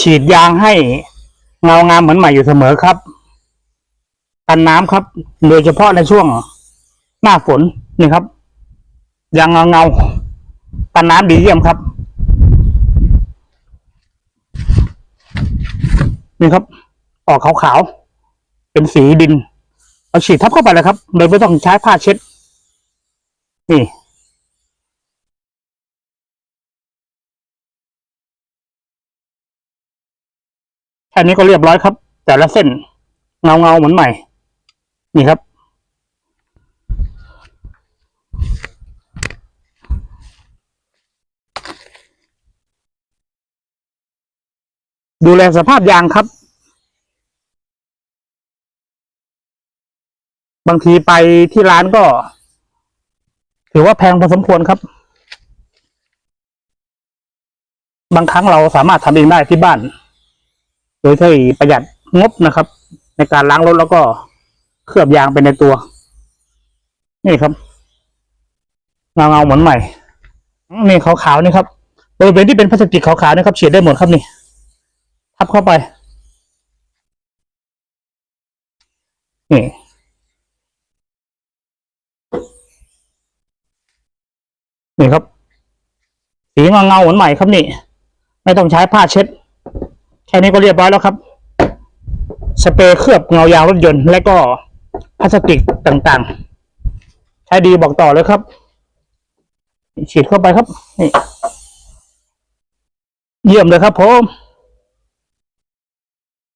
ฉีดยางให้เงางามเหมือนใหม่อยู่เสมอครับ กันน้ำครับ โดยเฉพาะในช่วงหน้าฝนนี่ครับ ยางเงาเงากันน้ำดีเยี่ยมครับ นี่ครับ ออกขาวๆ เป็นสีดิน เอาฉีดทับเข้าไปเลยครับ โดยไม่ต้องใช้ผ้าเช็ด นี่ แค่นี้ก็เรียบร้อยครับ แต่ละเส้นเงาเงาเหมือนใหม่ นี่ครับ ดูแลสภาพยางครับ บางทีไปที่ร้านก็ ถือว่าแพงพอสมควรครับ บางครั้งเราสามารถทำเองได้ที่บ้าน โดยที่ประหยัดงบนะครับ ในการล้างรถแล้วก็เคลือบยางไปในตัว นี่ครับเงาเงาเหมือนใหม่นี่ขาวๆนี่ครับบริเวณที่เป็นพลาสติกขาวๆนี่ครับเฉีดได้หมดครับนี่ทับเข้าไปนี่นี่ครับ สีเงาเงาเหมือนใหม่ครับนี่ ไม่ต้องใช้ผ้าเช็ด แค่นี้ก็เรียบร้อยแล้วครับ สเปรย์เคลือบเงายางรถยนต์ และก็พลาสติกต่างๆ ใช้ดีบอกต่อเลยครับ ฉีดเข้าไปครับนี่เยี่ยมเลยครับผม